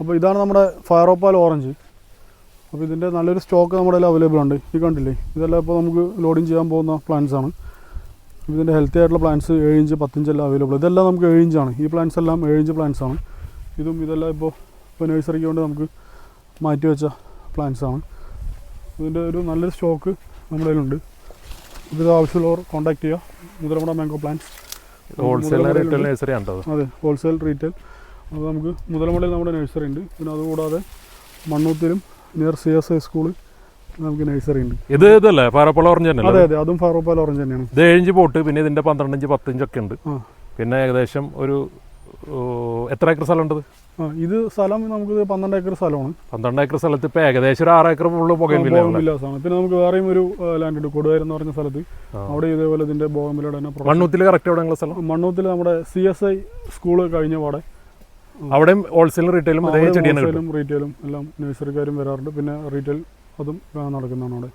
അപ്പോൾ ഇതാണ് നമ്മുടെ ഫയറോപ്പാൽ ഓറഞ്ച്. അപ്പോൾ ഇതിന്റെ നല്ലൊരു സ്റ്റോക്ക് നമ്മുടെ കയ്യിൽ അവൈലബിൾ ഉണ്ട്. ഈ കണ്ടില്ലേ? ഇതെല്ലാം ഇപ്പോൾ നമുക്ക് ലോഡിങ് ചെയ്യാൻ പോകുന്ന പ്ലാന്റ്സ് ആണ്. ഇതിന്റെ ഹെൽത്തി ആയിട്ടുള്ള പ്ലാന്റ്സ് ഏഴ് ഇഞ്ച് പത്തിഞ്ച് എല്ലാം അവൈലബിൾ. ഇതെല്ലാം നമുക്ക് ഏഴ് ഇഞ്ചാണ് ഈ പ്ലാന്റ്സ് എല്ലാം ഏഴ് ഇഞ്ച് പ്ലാന്റ്സ് ആണ്. ഇതും ഇതെല്ലാം ഇപ്പോൾ ഇപ്പോൾ നഴ്സറിക്ക് കൊണ്ട് നമുക്ക് മാറ്റി വെച്ച പ്ലാന്റ്സ് ആണ്. ഇതിന്റെ ഒരു നല്ലൊരു സ്റ്റോക്ക് നമ്മുടെ കയ്യിലുണ്ട്. ഇത് ആവശ്യമുള്ളവർ കോൺടാക്ട് ചെയ്യുക. Muthalamada mango plants. Wholesale retail nursery അതെ ഹോൾസെയിൽ റീറ്റെയിൽ അത് നമുക്ക് മുതലമുടയിൽ നമ്മുടെ നഴ്സറി ഉണ്ട്. പിന്നെ അതുകൂടാതെ മണ്ണൂത്തിലും near C S I school നമുക്ക് നഴ്സറി ഉണ്ട്. ഇത് ഇതല്ലേ? ഫാറോപ്പാല ഓറഞ്ച് തന്നെ അതെ അതെ? അതും. ഫാറോപ്പാൽ ഓറഞ്ച് തന്നെയാണ്. ഇത് ഏഴിഞ്ച് പോട്ട് പിന്നെ ഇതിന്റെ പന്ത്രണ്ട് ഇഞ്ച് പത്ത് ഇഞ്ചൊക്കെ ഉണ്ട് പിന്നെ ഏകദേശം ഒരു എത്ര ഏക്കർ സ്ഥലം ഉണ്ട് ആ ഇത് സ്ഥലം നമുക്ക് പന്ത്രണ്ട് ഏക്കർ സ്ഥലമാണ്. പന്ത്രണ്ട് ഏക്കർ സ്ഥലത്ത് ഇപ്പോൾ ഏകദേശം ഒരു ആറ് ഏക്കർ ഫുള്ള് പുകയും ബോഗംവില്ലാസാണ് പിന്നെ നമുക്ക് വേറെയും ഒരു ലാൻഡ് ഉണ്ട്. കൊടുവായൂർ എന്ന് പറഞ്ഞ സ്ഥലത്ത്. അവിടെ ഇതേപോലെ ഇതിന്റെ ബോഗംവില്ലയുടെ തന്നെ മണ്ണൂത്തിൽ കറക്റ്റ് എവിടെ സ്ഥലം? മണ്ണൂത്തിൽ നമ്മുടെ സി എസ് ഐ സ്കൂൾ കഴിഞ്ഞ പാടെ അവിടെയും ഹോൾസെയിലും റീറ്റെയിലും ചെടിയാണ് റീറ്റെയിലും എല്ലാം നഴ്സറിക്കാരും വരാറുണ്ട്. പിന്നെ റീറ്റെയിൽ അതും നടക്കുന്നതാണ് അവിടെ.